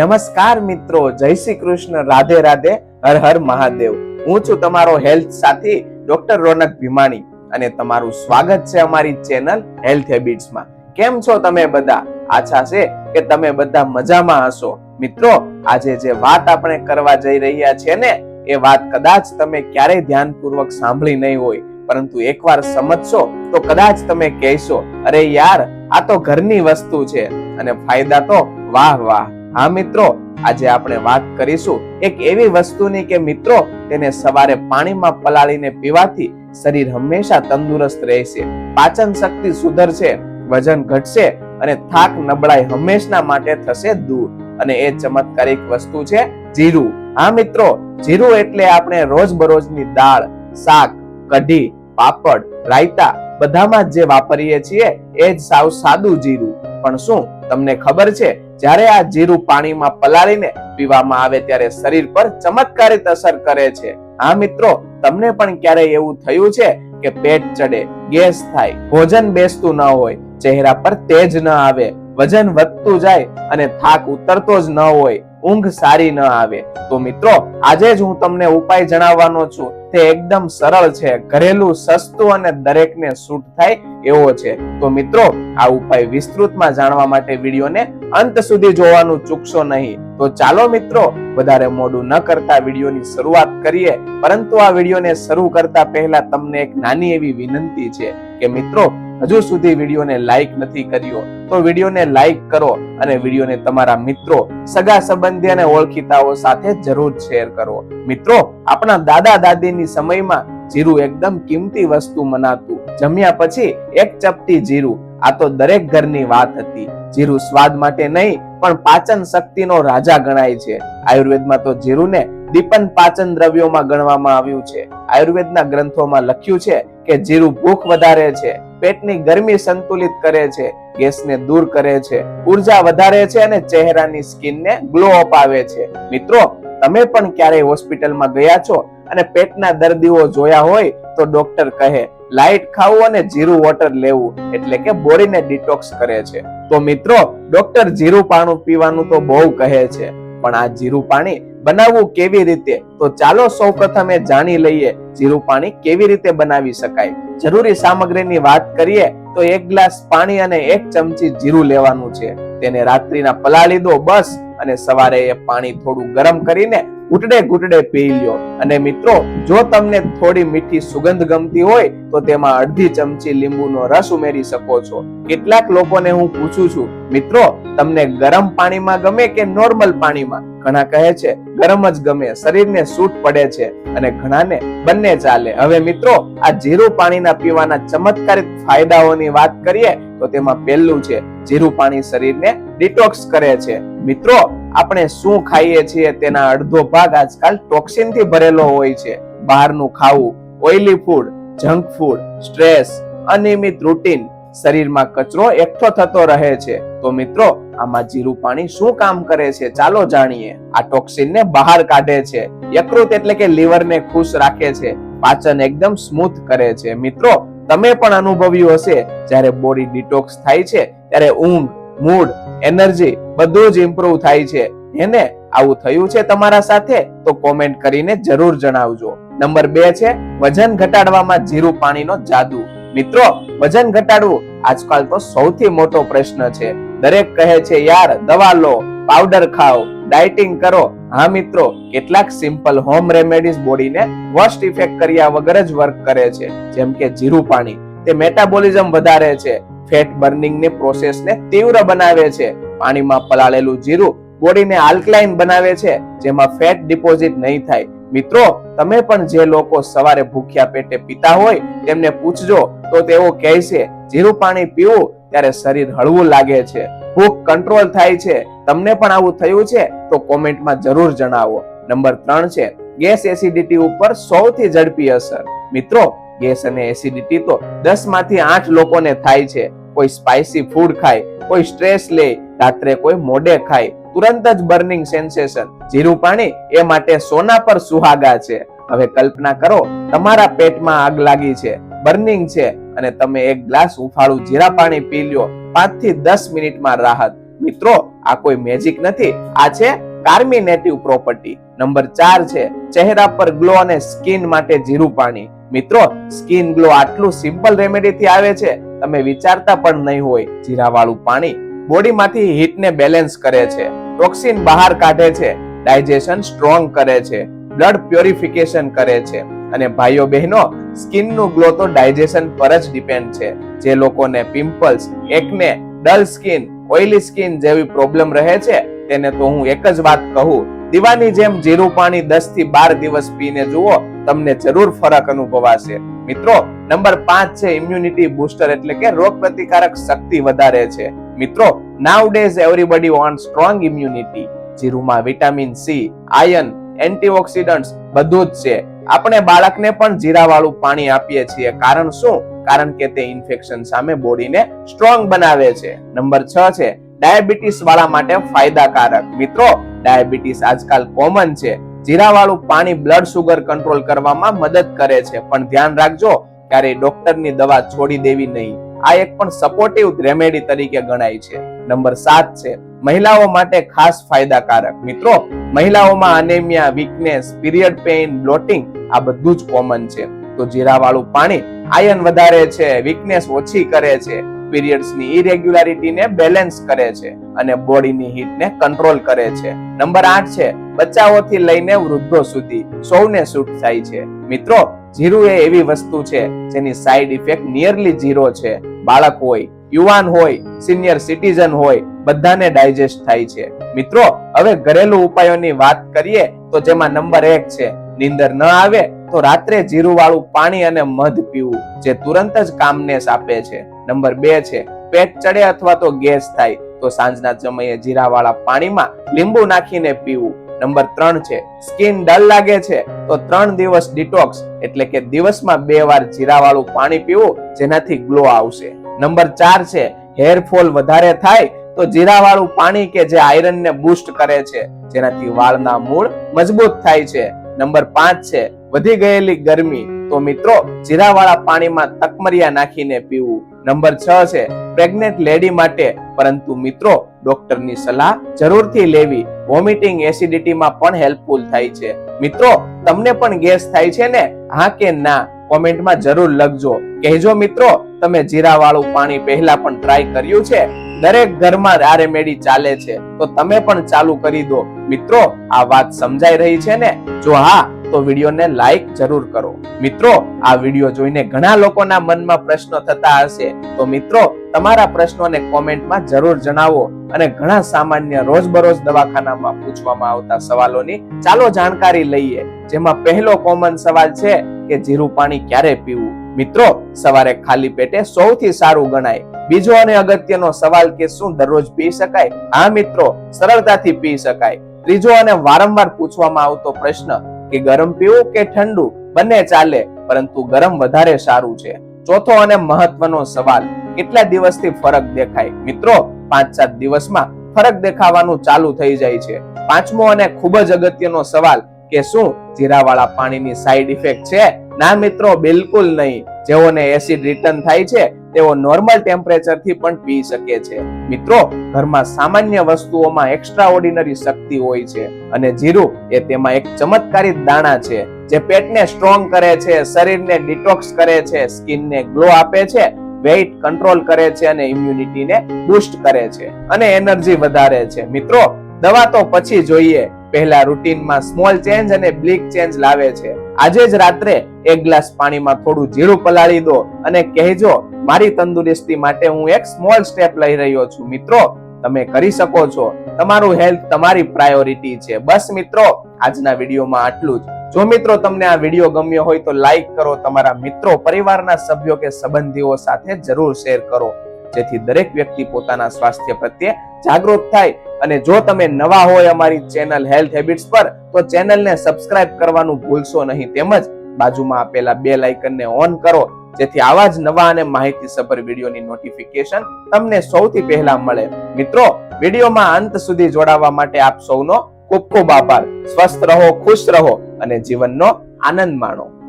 નમસ્કાર મિત્રો, જય શ્રી કૃષ્ણ, રાધે રાધે, હર હર મહાદેવ. હું છું તમારો હેલ્થ સાથી ડોક્ટર રોનક ભીમાણી અને તમારું સ્વાગત છે અમારી ચેનલ હેલ્થ હેબિટ્સમાં. કેમ છો તમે બધા? આશા છે કે તમે બધા મજામાં હશો. મિત્રો, આજે જે વાત આપણે કરવા જઈ રહ્યા છે ને, એ વાત કદાચ તમે ક્યારેય ધ્યાનપૂર્વક સાંભળી નહીં હોય, પરંતુ એકવાર સમજશો તો કદાચ તમે કહેશો, અરે યાર, આ તો ઘરની વસ્તુ છે. અને ફાયદા તો વાહ વાહ. હા મિત્રો, આજે આપણે વાત કરીશું એક એવી વસ્તુની કે મિત્રો, તેને સવારે પાણીમાં પલાળીને પીવાથી શરીર હંમેશા તંદુરસ્ત રહેશે, પાચન શક્તિ સુધરશે, વજન ઘટશે અને થાક નબળાઈ હંમેશના માટે થશે દૂર. અને એ ચમત્કારિક વસ્તુ છે જીરું. હા મિત્રો, જીરું એટલે આપણે રોજબરોજની દાળ, શાક, કઢી, પાપડ, રાયતા, બધામાં જે વાપરીએ છીએ, એ જ સાવ સાદું જીરું. પણ શું, તમને ખબર છે જ્યારે આ જીરું પાણીમાં પલાળીને પીવામાં આવે ત્યારે શરીર પર ચમત્કારિક અસર કરે છે. હા મિત્રો, તમને પણ ક્યારેય એવું થયું છે કે પેટ ચડે, ગેસ થાય, ભોજન બેસતું ન હોય, ચહેરા પર તેજ ન આવે, વજન વધતું જાય અને થાક ઉતરતો જ ન હોય, ઊંઘ સારી ન આવે? તો મિત્રો, આજે જ હું તમને ઉપાય જણાવવાનો છું. તે એકદમ સરળ છે. ઘરેલું સસ્તું અને દરેકને સૂટ થાય એવો છે. તો મિત્રો, આ ઉપાય વિસ્તૃતમાં જાણવા માટે વિડીયોને અંત સુધી જોવાનું ચૂકશો નહીં. તો ચાલો મિત્રો, વધારે મોડું ન કરતા વિડીયોની શરૂઆત કરીએ. પરંતુ આ વિડીયોને શરૂ કરતા પહેલા તમને એક નાની એવી વિનંતી છે કે મિત્રો હજુ સુધી વિડીયોને લાઈક નથી કર્યો, તો વિડીયોને લાઈક કરો અને વિડીયોને તમારા મિત્રો, સગા સંબંધી અને ઓળખીતાઓ સાથે જરૂર શેર કરો. મિત્રો, આપણા દાદા દાદીની સમયમાં જીરું એકદમ કિંમતી વસ્તુ મનાતું. જમ્યા પછી એક ચપટી જીરું, આ તો દરેક ઘરની વાત હતી. જીરું સ્વાદ માટે નહીં, પણ પાચન શક્તિનો રાજા ગણાય છે. આયુર્વેદમાં તો જીરુને દીપન પાચન દ્રવ્યોમાં ગણવામાં આવ્યું છે. આયુર્વેદના ગ્રંથોમાં લખ્યું છે કે જીરું ભૂખ વધારે છે, પેટની ગરમી સંતુલિત કરે છે, ગેસને દૂર કરે છે, ઊર્જા વધારે છે અને ચહેરાની સ્કિનને ગ્લો અપાવે છે. મિત્રો, તમે પણ ક્યારેય હોસ્પિટલમાં ગયા છો અને પેટના દર્દીઓ જોયા હોય તો ડોક્ટર કહે લાઇટ ખાવું અને જીરું વોટર લેવું, એટલે કે બોડીને ડિટોક્સ કરે છે. તો મિત્રો, ડોક્ટર જીરું પાણી પીવાનું તો બહુ કહે છે, પણ આ જીરું પાણી બનાવવું કેવી રીતે? તો ચાલો સૌ પ્રથમ એ જાણી લઈએ જીરું પાણી કેવી રીતે બનાવી શકાય. જરૂરી સામગ્રીની વાત કરીએ તો એક ગ્લાસ પાણી અને એક ચમચી જીરું લેવાનું છે. તેને રાત્રિના પલાળી દો બસ અને સવારે એ પાણી થોડું ગરમ કરીને ઘૂંટડે ઘૂંટડે પી લ્યો. અને મિત્રો, જો તમને થોડી મીઠી સુગંધ ગમતી હોય, તો તેમાં અડધી ચમચી લીંબુનો રસ ઉમેરી શકો છો. કેટલાક લોકોને હું પૂછું છું, મિત્રો, તમને ગરમ પાણીમાં ગમે કે નોર્મલ પાણીમાં? ઘણા કહે છે, ગરમ જ ગમે, શરીરને સૂટ પડે છે અને ઘણાને બંને ચાલે. હવે મિત્રો, આ જીરું પાણીના પીવાના ચમત્કારિક ફાયદાઓની વાત કરીએ, તો તેમાં પહેલું છે જીરું પાણી શરીરને ડિટોક્સ કરે છે. મિત્રો, આપણે શું ખાઈએ છીએ તેના અડધો ભાગ આજકાલ ટોક્સિનથી ભરેલો હોય છે. બહારનું ખાવું oily food junk food stress અનિયમિત રૂટીન શરીરમાં કચરો એકઠો થતો રહે છે. તો મિત્રો આમાં જીરું પાણી શું કામ કરે છે? ચાલો જાણીએ. આ ટોક્સિનને બહાર કાઢે છે. યકૃત એટલે કે લીવરને ખુશ રાખે છે. પાચન એકદમ સ્મૂથ કરે છે. મિત્રો, તમે પણ અનુભવ્યું હશે, જ્યારે બોડી ડિટોક્સ થાય છે, ત્યારે ઊંઘ, મૂડ, એનર્જી બધું જ ઇમ્પ્રુવ થાય છે. એને આવું થયું છે તમારા સાથે? તો કોમેન્ટ કરીને જરૂર જણાવજો. નંબર બે છે, વજન ઘટાડવામાં જીરું પાણીનો જાદુ. મિત્રો, વજન ઘટાડવું આજકાલ તો સૌથી મોટો પ્રશ્ન છે. દરેક કહે છે, યાર, દવા લો પાવડર ખાઓ ડાયટિંગ કરો. હા, મિત્રો, કેટલાક સિમ્પલ હોમ રેમેડીઝ બોડીને વર્સ્ટ ઇફેક્ટ કર્યા વગર જ વર્ક કરે છે. જેમ કે જીરું પાણી. તે મેટાબોલિઝમ વધારે છે. ફેટ બર્નિંગની પ્રોસેસને તીવ્ર બનાવે છે. પાણીમાં પલાળેલું જીરું બોડીને આલ્કલાઇન બનાવે છે, જેમાં ફેટ ડિપોઝિટ નહીં થાય. મિત્રો, તમે પણ જે લોકો સવારે ભૂખ્યા પેટે પીતા હોય, તેમને પૂછજો, તો તેઓ કહે જીરું પાણી પીવું ત્યારે શરીર હળવું લાગે છે. ભૂખ કંટ્રોલ થાય છે. તમને પણ આવું થયું છે તો કોમેન્ટમાં જરૂર જણાવો. નંબર ત્રણ છે, ગેસ એસિડિટી ઉપર સૌથી ઝડપી અસર. મિત્રો, ગેસ અને એસિડિટી તો દસમાંથી આઠ લોકોને થાય છે. કોઈ સ્પાઇસી ફૂડ ખાય, કોઈ સ્ટ્રેસ લે, રાત્રે કોઈ મોડે ખાય. તુરંત જ બર્નિંગ સેન્સેશન જીરું પાણી એ માટે સોના પર સુહાગા છે. હવે કલ્પના કરો, તમારા પેટમાં આગ લાગી છે. બર્નિંગ છે. અને તમે એક ગ્લાસ હુંફાળું જીરા પાણી પી લ્યો. પાંચથી દસ મિનિટમાં રાહત. મિત્રો, આ કોઈ મેજિક નથી. આ છે કાર્મિનેટિવ પ્રોપર્ટી નંબર ચાર છે ચહેરા પર ગ્લો અને સ્કિન માટે જીરું પાણી. મિત્રો સ્કિન ગ્લો આટલું સિમ્પલ રેમેડી થી આવે છે. તમે વિચારતા પણ નહીં હોય જીરા વાળું પાણી બોડીમાંથી હીટને બેલેન્સ કરે છે. ટોક્સિન બહાર કાઢે છે. ડાયજેશન સ્ટ્રોંગ કરે છે. બ્લડ પ્યોરિફિકેશન કરે છે. અને ભાઈઓ બહેનો, સ્કિનનું ગ્લો તો ડાયજેશન પર જ ડિપેન્ડ છે. જે લોકોને pimples, acne, dull skin, oily skin જેવી પ્રોબ્લેમ રહે છે, તેને તો હું એક જ વાત કહું. દીવાની જેમ જીરું પાણી 10 થી 12 દિવસ પીને જુઓ, તમને જરૂર ફરક અનુભવાશે. મિત્રો, નંબર પાંચ છે ઇમ્યુનિટી બૂસ્ટર એટલે કે રોગ પ્રતિકારક શક્તિ વધારે છે. મિત્રો now days everybody want strong immunity જીરુમાં vitamin C iron antioxidants બધું જ છે. આપણે બાળકને પણ જીરાવાળું પાણી આપીએ છીએ. કારણ શું? કારણ કે તે ઇન્ફેક્શન સામે બોડીને સ્ટ્રોંગ બનાવે છે. નંબર છ છે, ડાયાબિટીસ વાળા માટે ફાયદાકારક. મિત્રો, ડાયાબિટીસ આજકાલ કોમન છે. જીરાવાળું પાણી બ્લડ સુગર કંટ્રોલ કરવામાં મદદ કરે છે. પણ ધ્યાન રાખજો, ક્યારેય ડોક્ટરની દવા છોડી દેવી નહીં. આ એક પણ સપોર્ટિવ રેમેડી તરીકે ગણાય છે. નંબર સાત છે મહિલાઓ માટે ખાસ ફાયદાકારક. મિત્રો, મહિલાઓમાં anaemia weakness period pain bloating આ બધું જ કોમન છે. તો જીરાવાળું પાણી આયન વધારે છે વીકનેસ ઓછી કરે છે પીરિયડ્સની ઇરેગ્યુલારિટીને બેલેન્સ કરે છે અને બોડીની હીટને કંટ્રોલ કરે છે. નંબર આઠ છે બચ્ચાઓથી લઈને વૃદ્ધો સુધી સૌને સૂટ થાય છે. મિત્રો, જીરું એ એવી વસ્તુ છે જેની સાઈડ ઇફેક્ટ નિયરલી ઝીરો છે. બાળક હોય યુવાન હોય સિનિયર સિટીઝન હોય, બધાને ડાયજેસ્ટ થાય છે. મિત્રો, હવે ઘરેલું ઉપાયોની વાત કરીએ તો જેમાં નંબર એક છે, નીંદર ન આવે તો રાત્રે જીરું વાળું પાણી અને મધ પીવું, જે તુરંત જ કામનેસ આપે છે. નંબર બે છે, પેટ ચડે અથવા તો ગેસ થાય તો સાંજના સમયે જીરાવાળા પાણીમાં લીંબુ નાખીને પીવું. નંબર ત્રણ છે સ્કિન ડલ લાગે છે તો ત્રણ દિવસ ડિટોક્સ એટલે કે દિવસમાં બે વાર જીરાવાળું પાણી પીવું, જેનાથી ગ્લો આવશે. નંબર ચાર છે હેર ફોલ વધારે થાય તો જીરાવાળું પાણી કે જે આયરનને બૂસ્ટ કરે છે, જેનાથી વાળના મૂળ મજબૂત થાય છે. નંબર પાંચ છે, વધી ગયેલી ગરમી તો મિત્રો જીરાવાળા પાણીમાં તકમરિયા નાખીને પીવું. નંબર છ છે, પ્રેગ્નેન્ટ લેડી માટે પરંતુ મિત્રો ડોક્ટરની સલાહ જરૂરથી લેવી. વોમિટિંગ એસિડિટીમાં પણ હેલ્પફુલ થાય છે. મિત્રો, તમને પણ ગેસ થાય છે ને? હા કે ના? કોમેન્ટમાં જરૂર લખજો. કહેજો મિત્રો, તમે જીરાવાળું પાણી પહેલા પણ ટ્રાય કર્યું છે? દરેક ઘરમાં આ રેમેડી ચાલે છે. તો તમે પણ ચાલુ કરી દો. મિત્રો, આ વાત સમજાઈ રહી છે ને? જો હા, તો વિડીયોને લાઈક જરૂર કરો. મિત્રો, આ વીડિયો જોઈને ઘણા લોકોના મનમાં પ્રશ્નો થતા હશે. તો મિત્રો, તમારા પ્રશ્નોને કોમેન્ટમાં જરૂર જણાવો અને ઘણા સામાન્ય રોજબરોજ દવાખાનામાં પૂછવામાં આવતા સવાલોની ચાલો જાણકારી લઈએ. જેમાં પહેલો કોમન સવાલ છે કે જીરું પાણી ક્યારે પીવું? મિત્રો, સવારે ખાલી પેટે સૌથી સારું ગણાય. બીજો અને અગત્યનો સવાલ કે શું દરરોજ પી શકાય? હા મિત્રો, સરળતાથી પી શકાય. ત્રીજો અને વારંવાર પૂછવામાં આવતો પ્રશ્ન કે ગરમ પીવું કે ઠંડુ? બંને ચાલે, પરંતુ ગરમ વધારે સારું છે. ચોથો અને મહત્વનો સવાલ, કેટલા દિવસથી ફરક દેખાય? મિત્રો પાંચ સાત દિવસમાં ફરક દેખાવાનું ચાલુ થઈ જાય છે. પાંચમો અને ખૂબ જ અગત્યનો સવાલ કે શું? જીરાવાળા પાણીની સાઈડ ઇફેક્ટ છે? ના મિત્રો, બિલકુલ નહીં. જેઓને એસિડ રિટર્ન થાય છે, તેઓ નોર્મલ ટેમ્પરેચરથી પણ પી શકે છે. મિત્રો, ઘરમાં સામાન્ય વસ્તુઓમાં એક્સ્ટ્રા શક્તિ હોય છે અને જીરું એ તેમાં એક ચમત્કારી દાણા છે, જે પેટને સ્ટ્રોંગ કરે છે, શરીરને ડિટોક્સ કરે છે સ્કિનને ગ્લો આપે છે વેઇટ કંટ્રોલ કરે છે અને ઇમ્યુનિટીને બૂસ્ટ કરે છે અને એનર્જી વધારે છે. મિત્રો દવા તો પછી જોઈએ. પહેલા રૂટીનમાં સ્મોલ ચેન્જ અને બ્લિક ચેન્જ લાવે છે. આજે જ રાત્રે એક ગ્લાસ પાણીમાં થોડું જીરું પલાળી દો અને કહેજો, મારી તંદુરસ્તી માટે હું એક સ્મોલ સ્ટેપ લઈ રહ્યો છું. મિત્રો, તમે કરી શકો છો. તમારું હેલ્થ તમારી પ્રાયોરિટી છે. બસ મિત્રો, આજના વિડીયોમાં આટલું જ. જો મિત્રો તમને આ વીડિયો ગમ્યો હોય તો લાઈક કરો, તમારા મિત્રો પરિવારના સભ્યો કે સંબંધીઓ સાથે જરૂર શેર કરો. જેથી દરેક વ્યક્તિ પોતાના સ્વાસ્થ્ય પ્રત્યે જાગૃત થાય. અને જો તમે નવા હોય અમારી ચેનલ હેલ્થ હેબિટ્સ પર, તો ચેનલને સબસ્ક્રાઇબ કરવાનું ભૂલશો નહીં. તેમજ બાજુમાં આપેલા બે લાઇકનને ઓન કરો, જેથી આવા જ નવા અને માહિતીસભર વિડીયોની નોટિફિકેશન તમને સૌથી પહેલા મળે. મિત્રો, વિડીયોમાં અંત સુધી જોડાવા માટે આપ સૌનો ખૂબ ખૂબ આભાર. સ્વસ્થ રહો, ખુશ રહો અને જીવનનો આનંદ માણો.